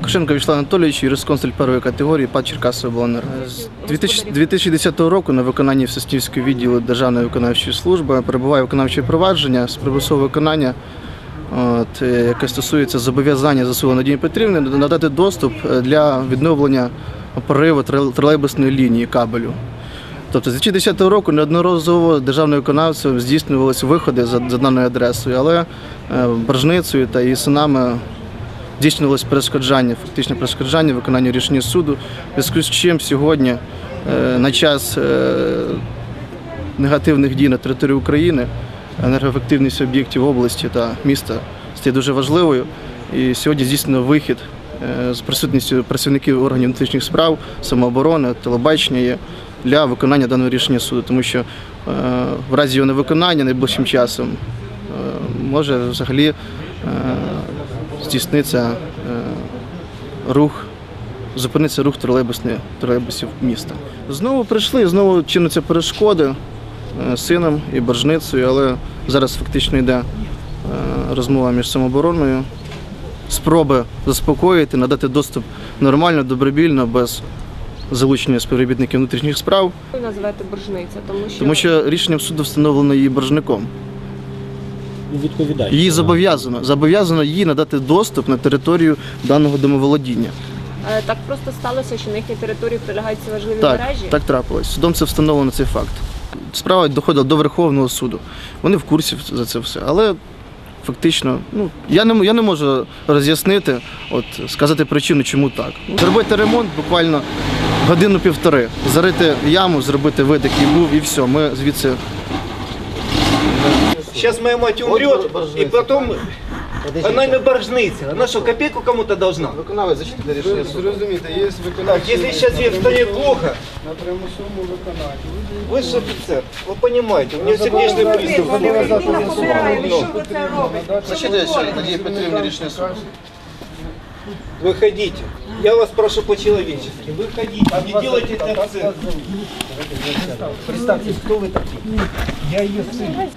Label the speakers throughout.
Speaker 1: Якушенко Вячеслав Анатолійович, юрисконсуль першої категорії ПАД Черкасової обленерго. З 2010 року на виконанні Всеснівського відділу Державної виконавчої служби перебуває виконавче провадження з примусового виконання, от, е, яке стосується зобов'язання ЗСУ Надії Петрівни надати доступ е, для відновлення пориву тролейбусної лінії кабелю. Тобто з 2010 року неодноразово державним виконавцем здійснювалися виходи за, за даною адресою, але е, Боржницею та її синами здійснювалось перешкоджання, фактичне перешкоджання виконання рішення суду, в зв'язку з чим сьогодні е, на час е, негативних дій на території України енергоефективність об'єктів області та міста стає дуже важливою. І сьогодні здійснено вихід е, з присутністю працівників органів внутрішніх справ, самооборони, телебачення для виконання даного рішення суду, тому що в разі його невиконання найближчим часом може взагалі здійсниться е, рух, зупиниться рух тролейбусів міста. Знову прийшли, знову чинуться перешкоди е, сином і боржницею, але зараз фактично йде е, розмова між самообороною. Спроби заспокоїти, надати доступ нормально, добровільно, без залучення співробітників внутрішніх справ,
Speaker 2: Ви називаєте боржниця, тому що,
Speaker 1: тому що рішенням суду встановлено її боржником.
Speaker 3: Відповідач.
Speaker 1: Її зобов'язано зобов'язано їй надати доступ на територію даного домоволодіння.
Speaker 2: Е, так просто сталося, що на їхній території прилягають ці важливі
Speaker 1: Так,
Speaker 2: мережі.
Speaker 1: так трапилось. Судом це встановлено цей факт. Справа доходила до Верховного суду. Вони в курсі за це все. Але фактично, ну я не м- я не можу роз'яснити, от сказати причину, чому так. Зробити ремонт буквально годину-півтори, зарити яму, зробити вид, який був, і все. Ми звідси
Speaker 4: Сейчас моя мать умрет, и потом она не боржница. Она что, копейку кому-то должна?
Speaker 1: виконавець зачитати рішення суду.
Speaker 5: Зрозумійте, є
Speaker 4: Так,
Speaker 5: виконавчі
Speaker 4: если сейчас ей станет плохо,
Speaker 5: на примусовому виконанні.
Speaker 4: вы же офицер, вы понимаете, у меня сердечный приступ.
Speaker 1: Зачитайте ще Надії Петрівні рішення суду.
Speaker 4: Выходите. Я вас прошу по-человечески. Выходите, не делайте это акцент. Представьте, кто вы такие? Я ее сын.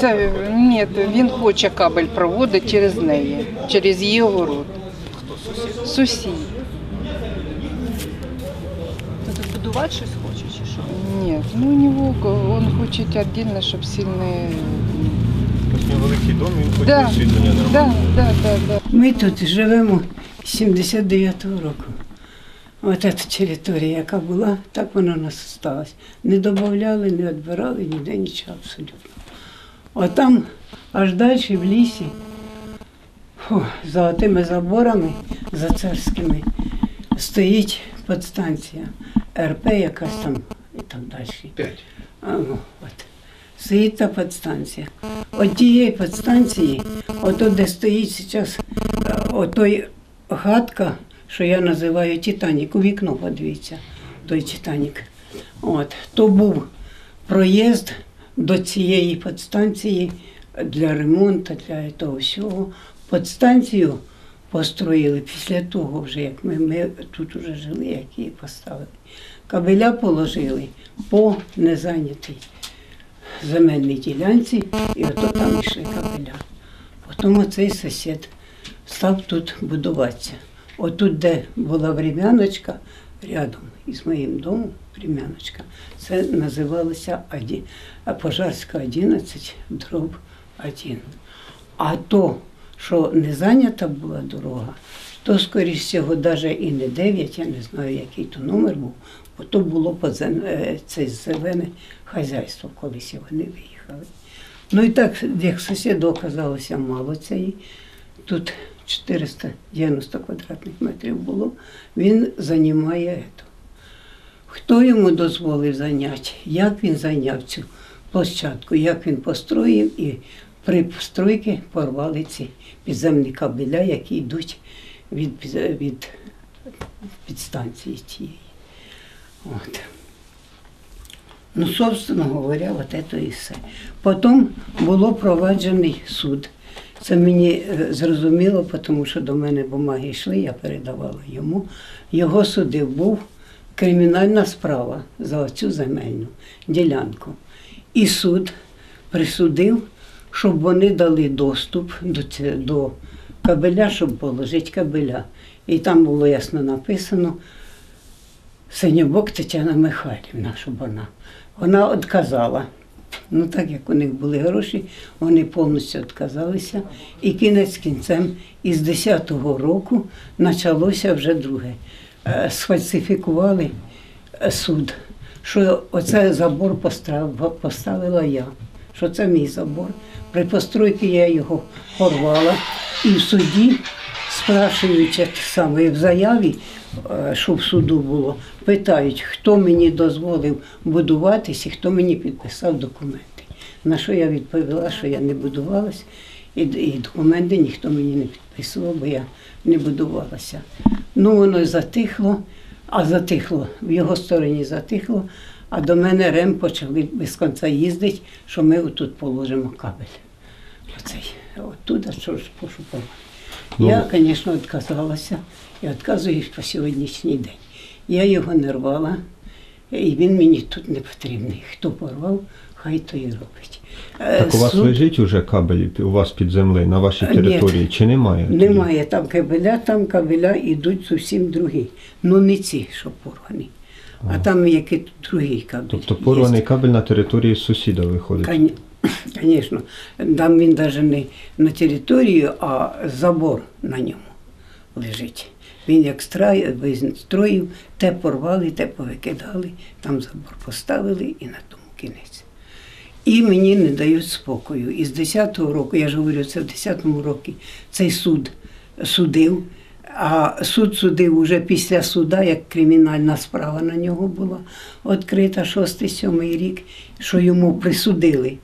Speaker 6: Це ні, він хоче кабель проводити через неї, через її город. Сусід.
Speaker 2: Це тут будувати щось хоче чи що?
Speaker 6: Ні, ну у нього ко- він хоче віддільно, щоб сильно.
Speaker 3: Великий дом, він хоче
Speaker 6: Да,
Speaker 3: освітлення нормально.
Speaker 6: да, да, да, да.
Speaker 7: Ми тут живемо з 79-го року. Ось ця територія, яка була, так вона у нас залишилась. Не додавали, не відбирали, ніде нічого абсолютно. А там, аж далі в лісі, фу, за тими заборами, за царськими, стоїть подстанція РП якась там і так далі.
Speaker 4: Пять.
Speaker 7: А, ну, от. Стоїть та підстанція. От тієї підстанції, ото де стоїть зараз отой хатка, що я називаю Титанік, у вікно подивіться, той Титанік. От, то був проїзд до цієї підстанції для ремонту, для того всього. Підстанцію построїли після того, вже як ми, ми тут вже жили, як її поставили. Кабеля положили по незайнятій земельній ділянці, і ото там йшли кабеля. Потім оцей сусід став тут будуватися. Отут, де була врем'яночка, рядом із моїм домом, врем'яночка, це називалося Аді- Пожарська 11, дроб 1. А то, що не зайнята була дорога, то, скоріш всього, навіть і не 9, я не знаю, який то номер був, бо то було подзем... е, це зелене хазяйство, колись вони виїхали. Ну і так, як сусіду оказалося мало цієї, тут 490 квадратних метрів було, він займає. Хто йому дозволив зайняти, як він зайняв цю площадку, як він построїв і при постройці порвали ці підземні кабеля, які йдуть від, від підстанції тієї. От. Ну, собственно говоря, от це і все. Потім було проваджений суд. Це мені е, зрозуміло, тому що до мене бумаги йшли, я передавала йому. Його судив був кримінальна справа за цю земельну ділянку. І суд присудив, щоб вони дали доступ до, до кабеля, щоб положити кабеля. І там було ясно написано Синьобок Тетяна Михайлівна, щоб вона. Вона відказала. Ну, так як у них були гроші, вони повністю відказалися. І кінець кінцем із 10-го року почалося вже друге. Е, Сфальсифікували е, суд, що оце забор поставила я, що це мій забор. При постройці я його порвала і в суді, спрашуючи саме в заяві, що в суду було, питають, хто мені дозволив будуватись і хто мені підписав документи. На що я відповіла, що я не будувалась, і, і документи ніхто мені не підписував, бо я не будувалася. Ну, воно затихло, а затихло, в його стороні затихло, а до мене рем почали без кінця їздити, що ми отут положимо кабель. Оцей, оттуда, що ж пошукали.
Speaker 3: Ну.
Speaker 7: Я, звісно, відказалася і відказуюсь по сьогоднішній день. Я його не рвала, і він мені тут не потрібний. Хто порвав, хай то і робить. Е,
Speaker 3: Так у вас
Speaker 7: суд-
Speaker 3: лежить уже кабель у вас під землею на вашій
Speaker 7: Ні.
Speaker 3: території чи немає?
Speaker 7: Немає там кабеля, там кабеля йдуть зовсім другі. Ну не ці, що порвані. А там який другий кабель.
Speaker 3: Тобто порваний
Speaker 7: є.
Speaker 3: кабель на території сусіда виходить.
Speaker 7: Кон- Звісно, там він навіть не на територію, а забор на ньому лежить. Він як стра- строїв, те порвали, те повикидали, там забор поставили і на тому кінець. І мені не дають спокою. І з 10-го року, я ж говорю, це в 10-му році цей суд судив, а суд судив уже після суда, як кримінальна справа на нього була відкрита 6-7 рік, що йому присудили.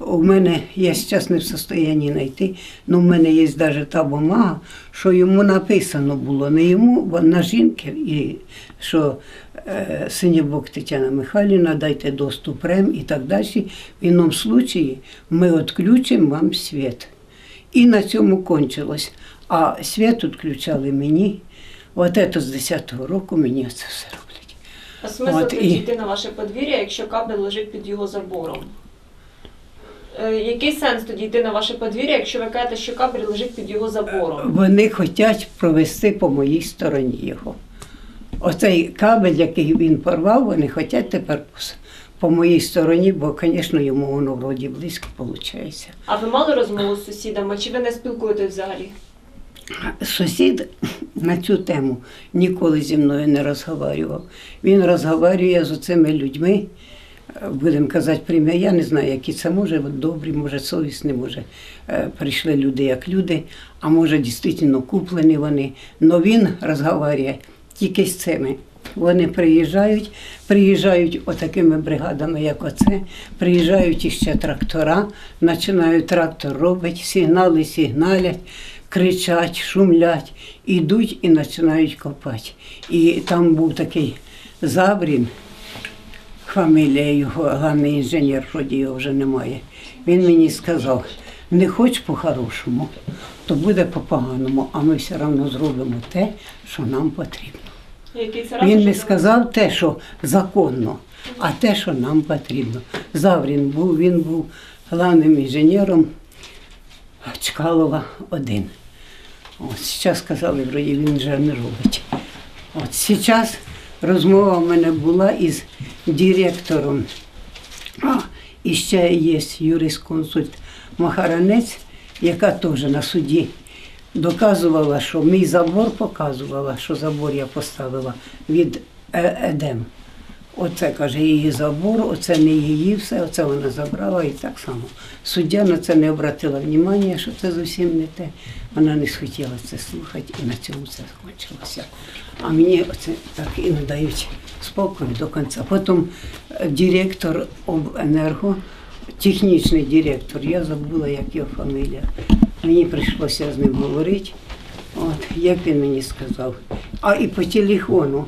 Speaker 7: У мене я зараз не в состоянні знайти, але в мене є навіть та бумага, що йому написано було не йому, бо на жінки, і що е, Синєбок Тетяна Михайлівна, дайте доступ РЕМ і так далі. В іному случаї ми відключимо вам світ. І на цьому кончилось. А світ відключали мені. От це з 10-го року мені це все роблять.
Speaker 2: А смисл тоді
Speaker 7: і-
Speaker 2: на ваше подвір'я, якщо кабель лежить під його забором? Е, який сенс тоді йти на ваше подвір'я, якщо ви кажете, що кабель лежить під його забором?
Speaker 7: Вони хочуть провести по моїй стороні його. Оцей кабель, який він порвав, вони хочуть тепер по моїй стороні, бо, звісно, йому воно вроді близько виходить.
Speaker 2: А ви мали розмову з сусідами, чи ви не спілкуєтесь взагалі?
Speaker 7: Сусід на цю тему ніколи зі мною не розговорював. Він розговорює з цими людьми, е, будемо казати прямі, я не знаю, які це може, добрі, може, совісні, може, е, прийшли люди як люди, а може, дійсно куплені вони. Але він розговорює тільки з цими. Вони приїжджають, приїжджають отакими бригадами, як оце, приїжджають іще трактора, починають трактор робити, сигнали сигналять, кричать, шумлять, ідуть і починають копати. І там був такий Забрін, фамілія його, головний інженер, вроді його вже немає. Він мені сказав, не хоч по-хорошому, то буде по-поганому, а ми все одно зробимо те, що нам потрібно. Він не сказав те, що законно, а те, що нам потрібно. Заврін був, він був головним інженером Чкалова один. От зараз сказали, вроді він вже не робить. От зараз розмова в мене була із директором. А, і ще є юрисконсульт Махаранець, яка теж на суді доказувала, що мій забор показувала, що забор я поставила від Едем. Оце каже її забор, оце не її все, оце вона забрала і так само. Суддя на це не обратила внимання, що це зовсім не те. Вона не схотіла це слухати і на цьому це скончилося. А мені оце так і не дають спокою до кінця. Потім е, директор обенерго, технічний директор, я забула, як його фамілія. Мені прийшлося з ним говорити. От, як він мені сказав. А і по телефону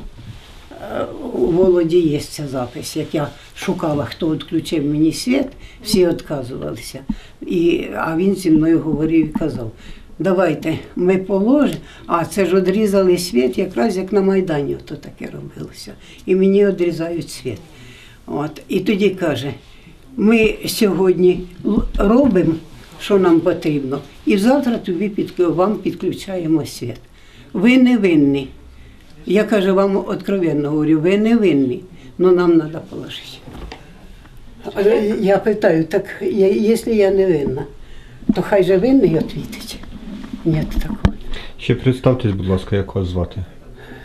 Speaker 7: е, Володі є ця запис, як я шукала, хто відключив мені світ, всі відказувалися. І, а він зі мною говорив і казав, давайте ми положимо, а це ж відрізали світ, якраз як на Майдані то таке робилося. І мені відрізають світ. От. І тоді каже, ми сьогодні робимо, що нам потрібно, і завтра тобі під, вам підключаємо світ. ви не винні. Я кажу вам откровенно говорю, ви не винні, але нам треба положити. Я питаю, так я- якщо я не винна, то хай же винний відповідить. Ні такого.
Speaker 3: Ще представтесь, будь ласка, як вас звати?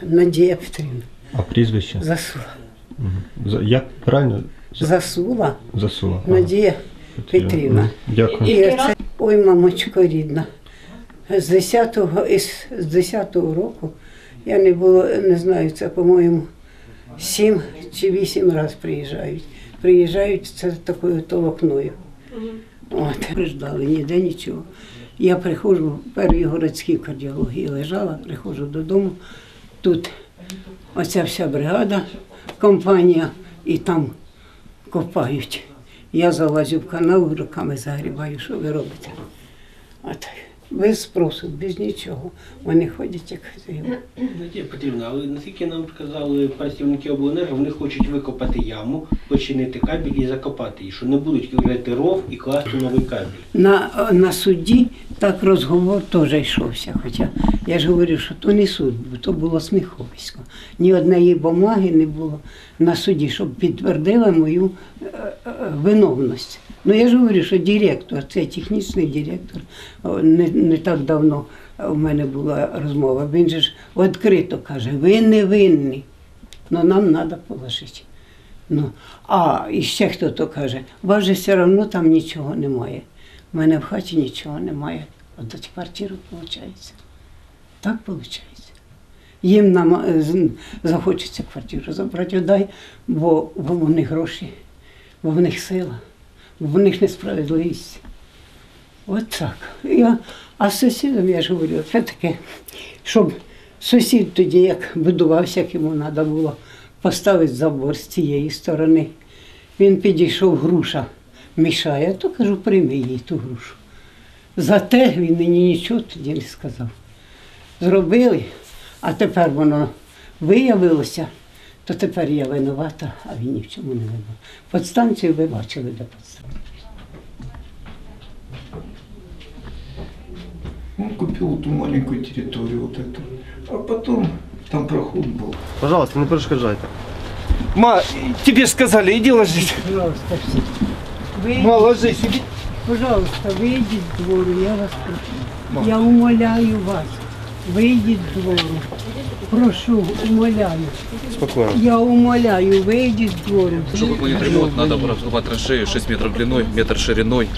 Speaker 7: Надія Петрівна,
Speaker 3: А прізвище?
Speaker 7: засула.
Speaker 3: За- Як правильно?
Speaker 7: Засула
Speaker 3: Засула. Ага.
Speaker 7: Надія Петрівна.
Speaker 3: Дякую.
Speaker 7: І оце, ой, мамочко рідна. З 10-го, із, з 10-го року я не було, не знаю, це, по-моєму, 7 чи 8 разів приїжджають. Приїжджають це такою толокною. От, приждали, ніде нічого. Я приходжу в першій городській кардіології лежала, приходжу додому. Тут оця вся бригада, компанія, і там копають. Я залазю в канал, руками загрібаю, що ви робите. От, без спросу, без нічого. Вони ходять як хазяїни.
Speaker 8: Надія Петрівна, але наскільки нам сказали працівники обленерго, вони хочуть викопати яму, починити кабель і закопати її, що не будуть кидати ров і класти новий кабель.
Speaker 7: На, на суді так розговор теж йшовся. Хоча я ж говорю, що то не суд, бо то було сміховисько. Ні однієї бумаги не було на суді, щоб підтвердила мою е, е, виновність. Ну я ж говорю, що директор, це технічний директор, не, не так давно у мене була розмова. Він же ж відкрито каже, ви не винні, але нам треба положити. Ну, а і ще хто то каже, у вас же все одно там нічого немає. У мене в хаті нічого немає. Отдати квартиру виходить. Так виходить. Їм нам е, захочеться квартиру забрати, дай, бо, бо в них гроші, бо в них сила, в них несправедливість. От так. Я, а з сусідом я ж говорю, це таке, щоб сусід тоді, як будувався, як йому треба було поставити забор з цієї сторони. Він підійшов, груша мішає, то кажу, прийми їй ту грушу. Зате він мені нічого тоді не сказав. Зробили, а тепер воно виявилося, то тепер я винувата, а він ні в чому не винуват. Подстанцію ви бачили, де подстанція.
Speaker 9: Он купил эту маленькую территорию вот эту. А потом там проход был.
Speaker 4: Пожалуйста, не перешкоджайте. Ма, тебе ж сказали, иди ложись.
Speaker 7: Пожалуйста, всі. Ви,
Speaker 4: Ма, ложись, иди.
Speaker 7: пожалуйста, вийдіть з двору, я вас прошу. Я умоляю вас, вийдіть з двору. Прошу, умоляю.
Speaker 4: Спокойно.
Speaker 7: Я умоляю, вийдіть з двору.
Speaker 10: Чтобы выполнить ремонт, надо раскопать траншею 6 метров длиной, метр шириной,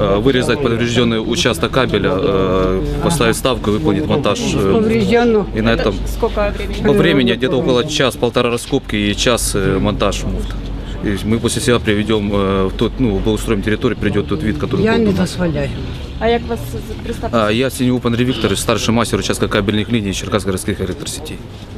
Speaker 10: э, вырезать поврежденный участок кабеля, э, поставить ставку и выполнить монтаж. э,
Speaker 7: Повреждено.
Speaker 10: И на этом
Speaker 2: Скільки времени?
Speaker 10: по времени где-то около час-полтора раскопки и час монтаж муфт. И мы после себя приведем в тот, ну, благоустроим территорию, придет тот вид, который
Speaker 7: Я
Speaker 10: был
Speaker 7: не дозволяю.
Speaker 2: А як вас представити?
Speaker 10: Я Синеупан Виктор, старший мастер участка кабельных линий Черкасской городских электросетей.